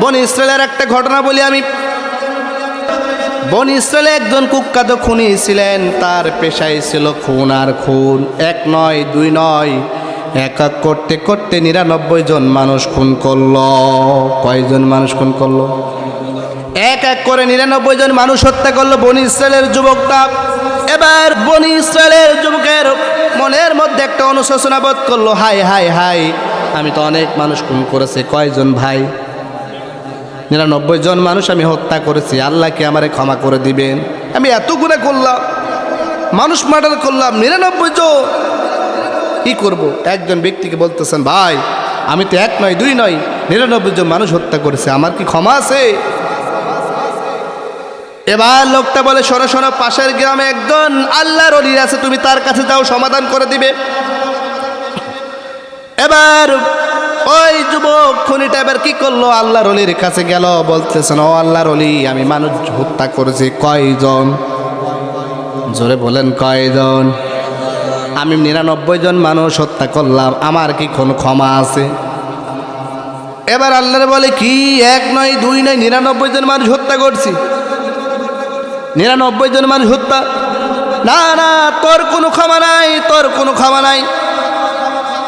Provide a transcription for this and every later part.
বন ইসরায়েলের একটা ঘটনা বলি আমি। বন ইসরায়েলে একজন কুখ্যাত খুনি ছিলেন, তার পেশায় ছিল খুন আর খুন। এক নয়, দুই নয়, এক এক করতে করতে নিরানব্বই জন মানুষ খুন করল। কয়জন মানুষ খুন করল? এক এক করে নিরানব্বই জন মানুষ হত্যা করল বনি ইসরায়েলের যুবকটা। এবার বনি ইসরায়েলের যুবকের মনের মধ্যে একটা অনুশোচনা বোধ করল হাই হাই হাই আমি তো অনেক মানুষ খুন করেছি, কয়জন ভাই? নিরানব্বই জন মানুষ আমি হত্যা করেছি। আল্লাহকে আমারে ক্ষমা করে দিবেন? আমি এত গুণে করলাম, মানুষ মার্ডার করলাম, নিরানব্বই জন। কি করব? একজন ব্যক্তিকে বলতেছেন, ভাই, আমি তো এক নয়, দুই নয়, নিরানব্বই জন মানুষ হত্যা করেছে। আমার কি ক্ষমা আছে? এবার লোকটা বলে, শোনো শোনো, পাশের গ্রামে একজন আল্লাহর অলির আছে, তুমি তার কাছে যাও, সমাধান করে দিবে। এবার ওই যুবক খুনিটা এবার কি করল? আল্লাহর অলির কাছে গেল, বলতেছেন, ও আল্লাহর অলি আমি মানুষ হত্যা করেছি, কয়জন? জোরে বলেন, কয়জন? আমি নিরানব্বই জন মানুষ হত্যা করলাম, আমার কি কোনো ক্ষমা আছে? এবার আল্লাহর বলে, কি? এক নয়, দুই নয়, নিরানব্বই জন মানুষ হত্যা করছি? নিরানব্বই জন মানুষ হত্যা? না না, তোর কোনো ক্ষমা নাই, তোর কোনো ক্ষমা নাই।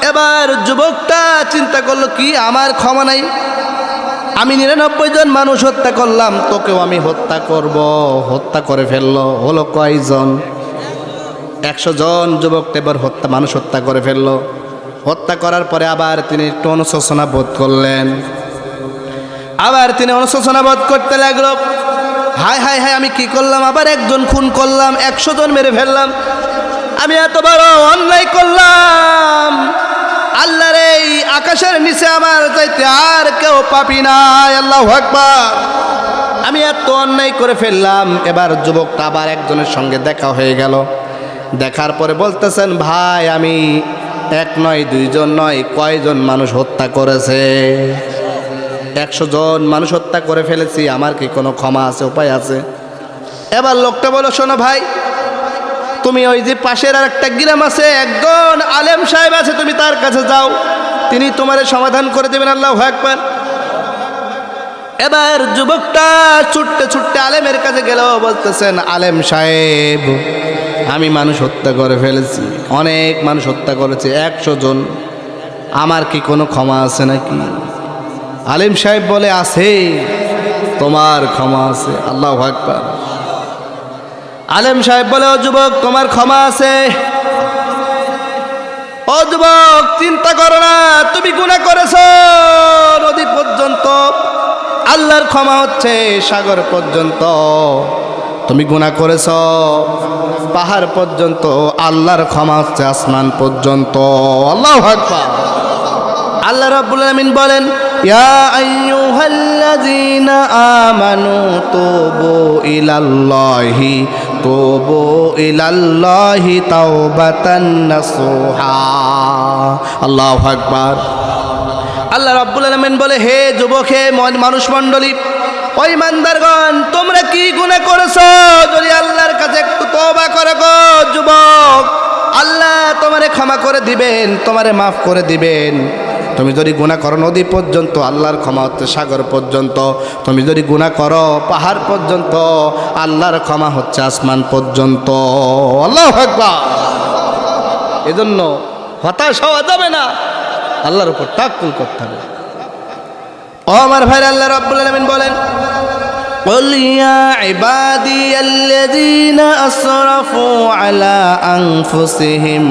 এবার যুবকটা চিন্তা করল, কি, আমার ক্ষমা নাই? আমি নিরানব্বই জন মানুষ হত্যা করলাম, তোকেও আমি হত্যা করব। হত্যা করে ফেলল, হলো কয়জন? একশো জন যুবকটা এবার হত্যা, মানুষ হত্যা করে ফেলল। হত্যা করার পরে আবার তিনি একটু অনুশোচনা বোধ করলেন। আবার তিনি অনুশোচনা বোধ করতে লাগল, হাই হাই হাই, আমি কি করলাম? আবার একজন খুন করলাম, একশো জন মেরে ফেললাম। আমি এত বড় অন্যায় আকাশের নিচে আমার চাইতে আর কেউ পাপি নাই, আল্লাহ আকবার। আমি এত অন্যায় করে ফেললাম, এবার যুবকটা আবার একজনের সঙ্গে দেখা হয়ে গেল। দেখার পরে বলতেছেন, ভাই, আমি এক নয়, দুইজন নয়, কয়জন মানুষ হত্যা করেছে? একশো জন মানুষ হত্যা করে ফেলেছি, আমার কি কোনো ক্ষমা আছে, উপায় আছে? এবার লোকটা বলো শোনো ভাই, তুমি ওই যে পাশের আর একটা গ্রাম আছে, একজন আলেম সাহেব আছে, তুমি তার কাছে যাও। তিনি তোমার সমাধান করে দেবেন, আল্লাহ একবার এবার যুবকটা ছুটতে ছুটতে আলেমের কাছে গেল, বলতেছেন, আলেম সাহেব, আমি মানুষ হত্যা করে ফেলেছি, অনেক মানুষ হত্যা করেছে, একশো জন। আমার কি কোনো ক্ষমা আছে নাকি? আলিম সাহেব বলে, আছে, তোমার ক্ষমা আছে, আল্লাহ আকবার। আলেম সাহেব বলে যুবক, তোমার ক্ষমা আছে। ও যুবক, চিন্তা করো না, তুমি গুণা করেছ। নদী পর্যন্ত, আল্লাহর ক্ষমা হচ্ছে সাগর পর্যন্ত। তুমি গুণা করেছ, পাহাড় পর্যন্ত, আল্লাহর ক্ষমা হচ্ছে আসমান পর্যন্ত। আল্লাহ আল্লাহ রাব্বুল আলামিন বলেন, ইয়া আমানু তুবু ইলাল্লাহি তুবু ইলাল্লাহি তাওবাতান নাসুহা। আল্লাহু আকবার। আল্লাহ রাব্বুল আলামিন বলে, হে যুবক, হে মন- মানুষ মণ্ডলী, ওই মান্দারগণ, তোমরা কি গুনাহ করেছ? যদি আল্লাহর কাছে একটু তওবা করে গো, যুবক, আল্লাহ তোমারে ক্ষমা করে দিবেন, তোমারে মাফ করে দিবেন। তুমি যদি গুণা করো নদী পর্যন্ত আল্লাহর ক্ষমা হচ্ছে সাগর পর্যন্ত তুমি যদি গুণা করো পাহাড় পর্যন্ত আল্লাহর ক্ষমা হচ্ছে আসমান পর্যন্ত আল্লাহ আকবার এজন্য হতাশ হওয়া যাবে না আল্লাহর উপর তাক্কুল করতে হবে ও আমার ভাই আল্লাহ রাব্বুল আলামিন বলেন قل يا عبادي الذين أسرفوا على أنفسهم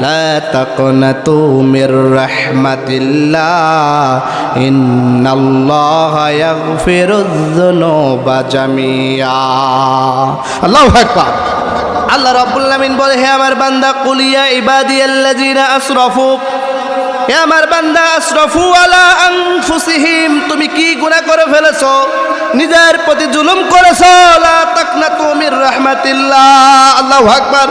لا تقنطوا من رحمة الله إن الله يغفر الذنوب جميعا الله أكبر আল্লাহ রাব্বুল আলামিন বলে হে আমার বান্দা কুলিয়া ইবাদিয়াল্লাযিনা আসরাফু হে আমার বান্দা আশরাফু আলা আনফুসিহিম তুমি কি গুনাহ করে ফেলেছো নিজের প্রতি জুলুম করেছো লা তাকনাতু মির রাহমাতিল্লাহ আল্লাহু আকবার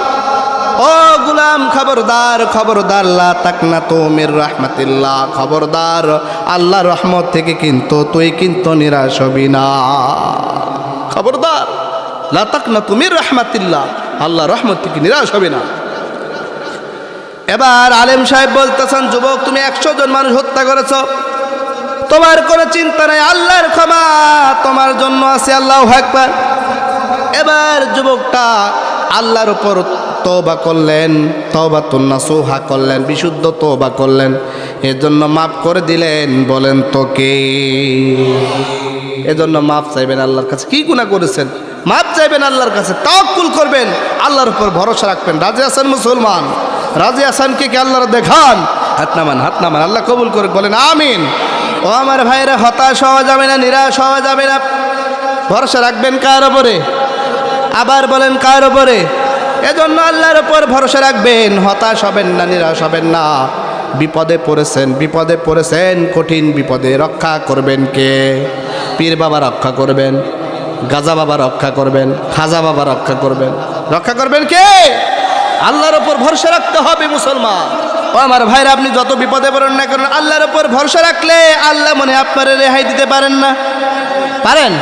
ও গুলাম খবরদার খবরদার, লা তাকনাতু মির রাহমাতিল্লাহ, খবরদার, আল্লাহর রহমত থেকে কিন্তু তুই কিন্তু নিরাশ হবি না। খবরদার, লা তাকনাতু মির রাহমাতিল্লাহ আল্লাহ রহমত থেকে নিরাশ হবে না। এবার আলেম সাহেব বলতেছেন, যুবক, তুমি একশো জন মানুষ হত্যা করেছ। তোমার কোনো চিন্তা নাই, আল্লাহর ক্ষমা তোমার জন্য আছে, আল্লাহ একবার এবার যুবকটা আল্লাহর উপর তওবা করলেন তওবা তুন্না সোহা করলেন, বিশুদ্ধ তওবা করলেন। এর জন্য মাফ করে দিলেন, বলেন তো কে? এজন্য মাফ চাইবেন আল্লাহর কাছে। কি গুনাহ করেছেন? মাফ চাইবেন আল্লাহর কাছে, তাওয়াক্কুল করবেন, আল্লাহর উপর ভরসা রাখবেন। রাজি আসান মুসলমান? রাজি আসানকে কে আল্লাহর দেখান। হাত নামান হাত নামান, আল্লাহ কবুল করে বলেন আমিন। ও আমার ভাইরা হতাশ হওয়া যাবে না, নিরাশ হওয়া যাবে না। ভরসা রাখবেন কার ওপরে আবার বলেন, কার ওপরে এজন্য আল্লাহর ওপর ভরসা রাখবেন, হতাশ হবেন না, নিরাশ হবেন না। বিপদে পড়েছেন বিপদে পড়েছেন, কঠিন বিপদে রক্ষা করবেন কে? পীর বাবা রক্ষা করবেন, গাজা বাবা রক্ষা করবেন, খাজা বাবা রক্ষা করবেন। রক্ষা করবেন কে? আল্লাহর ওপর ভরসা রাখতে হবে মুসলমান। ও আমার ভাইরা, আপনি যত বিপদে পড়েন না কারণ আল্লাহর ওপর ভরসা রাখলে আল্লাহ মনে আপনার রেহাই দিতে পারেন না। পারেন?